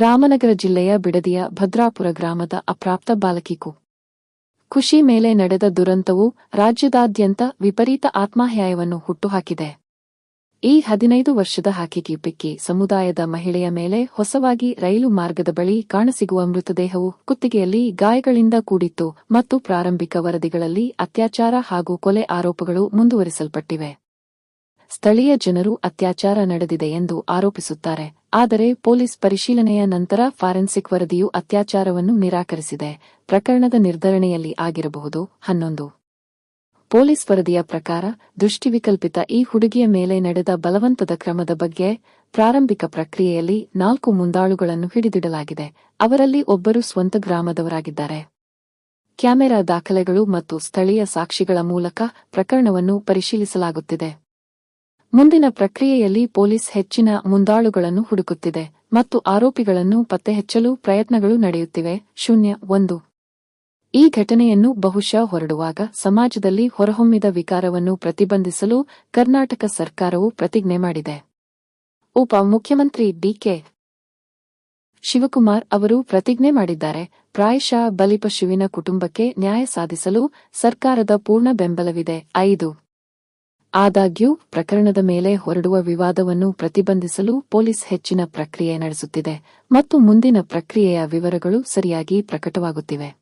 ರಾಮನಗರ ಜಿಲ್ಲೆಯ ಬಿಡದಿಯ ಭದ್ರಾಪುರ ಗ್ರಾಮದ ಅಪ್ರಾಪ್ತ ಬಾಲಕಿಕು ಖುಷಿ ಮೇಲೆ ನಡೆದ ದುರಂತವು ರಾಜ್ಯದಾದ್ಯಂತ ವಿಪರೀತ ಆತ್ಮಾಹ್ಯಾಯವನ್ನು ಹುಟ್ಟುಹಾಕಿದೆ. ಈ ಹದಿನೈದು ವರ್ಷದ ಹಾಕಿಗಿ ಬಿಕ್ಕಿ ಸಮುದಾಯದ ಮಹಿಳೆಯ ಮೇಲೆ ಹೊಸವಾಗಿ ರೈಲು ಮಾರ್ಗದ ಬಳಿ ಕಾಣಸಿಗುವ ಮೃತದೇಹವು ಕುತ್ತಿಗೆಯಲ್ಲಿ ಗಾಯಗಳಿಂದ ಕೂಡಿತ್ತು ಮತ್ತು ಪ್ರಾರಂಭಿಕ ವರದಿಗಳಲ್ಲಿ ಅತ್ಯಾಚಾರ ಹಾಗೂ ಕೊಲೆ ಆರೋಪಗಳು ಮುಂದುವರಿಸಲ್ಪಟ್ಟಿವೆ. ಸ್ಥಳೀಯ ಜನರು ಅತ್ಯಾಚಾರ ನಡೆದಿದೆ ಎಂದು ಆರೋಪಿಸುತ್ತಾರೆ. ಆದರೆ ಪೊಲೀಸ್ ಪರಿಶೀಲನೆಯ ನಂತರ ಫಾರೆನ್ಸಿಕ್ ವರದಿಯು ಅತ್ಯಾಚಾರವನ್ನು ನಿರಾಕರಿಸಿದೆ. ಪ್ರಕರಣದ ನಿರ್ಧರಣೆಯಲ್ಲಿ ಆಗಿರಬಹುದು. ಹನ್ನೊಂದು. ಪೊಲೀಸ್ ವರದಿಯ ಪ್ರಕಾರ ದೃಷ್ಟಿವಿಕಲ್ಪಿತ ಈ ಹುಡುಗಿಯ ಮೇಲೆ ನಡೆದ ಬಲವಂತದ ಕ್ರಮದ ಬಗ್ಗೆ ಪ್ರಾರಂಭಿಕ ಪ್ರಕ್ರಿಯೆಯಲ್ಲಿ ನಾಲ್ಕು ಮುಂದಾಳುಗಳನ್ನು ಹಿಡಿದಿಡಲಾಗಿದೆ. ಅವರಲ್ಲಿ ಒಬ್ಬರು ಸ್ವಂತ ಗ್ರಾಮದವರಾಗಿದ್ದಾರೆ. ಕ್ಯಾಮೆರಾ ದಾಖಲೆಗಳು ಮತ್ತು ಸ್ಥಳೀಯ ಸಾಕ್ಷಿಗಳ ಮೂಲಕ ಪ್ರಕರಣವನ್ನು ಪರಿಶೀಲಿಸಲಾಗುತ್ತಿದೆ. ಮುಂದಿನ ಪ್ರಕ್ರಿಯೆಯಲ್ಲಿ ಪೊಲೀಸ್ ಹೆಚ್ಚಿನ ಮುಂದಾಳುಗಳನ್ನು ಹುಡುಕುತ್ತಿದೆ ಮತ್ತು ಆರೋಪಿಗಳನ್ನು ಪತ್ತೆಹಚ್ಚಲು ಪ್ರಯತ್ನಗಳು ನಡೆಯುತ್ತಿವೆ. ಶೂನ್ಯ ಒಂದು. ಈ ಘಟನೆಯನ್ನು ಬಹುಶಃ ಹೊರಡುವಾಗ ಸಮಾಜದಲ್ಲಿ ಹೊರಹೊಮ್ಮಿದ ವಿಕಾರವನ್ನು ಪ್ರತಿಬಂಧಿಸಲು ಕರ್ನಾಟಕ ಸರ್ಕಾರವು ಪ್ರತಿಜ್ಞೆ ಮಾಡಿದೆ. ಉಪ ಮುಖ್ಯಮಂತ್ರಿ ಡಿಕೆ ಶಿವಕುಮಾರ್ ಅವರು ಪ್ರತಿಜ್ಞೆ ಮಾಡಿದ್ದಾರೆ. ಪ್ರಾಯಶಃ ಬಲಿಪಶುವಿನ ಕುಟುಂಬಕ್ಕೆ ನ್ಯಾಯ ಸಾಧಿಸಲು ಸರ್ಕಾರದ ಪೂರ್ಣ ಬೆಂಬಲವಿದೆ. ಐದು. ಆದಾಗ್ಯೂ, ಪ್ರಕರಣದ ಮೇಲೆ ಹೊರಡುವ ವಿವಾದವನ್ನು ಪ್ರತಿಬಂಧಿಸಲು ಪೊಲೀಸ್ ಹೆಚ್ಚಿನ ಪ್ರಕ್ರಿಯೆ ನಡೆಸುತ್ತಿದೆ ಮತ್ತು ಮುಂದಿನ ಪ್ರಕ್ರಿಯೆಯ ವಿವರಗಳು ಸರಿಯಾಗಿ ಪ್ರಕಟವಾಗುತ್ತಿವೆ.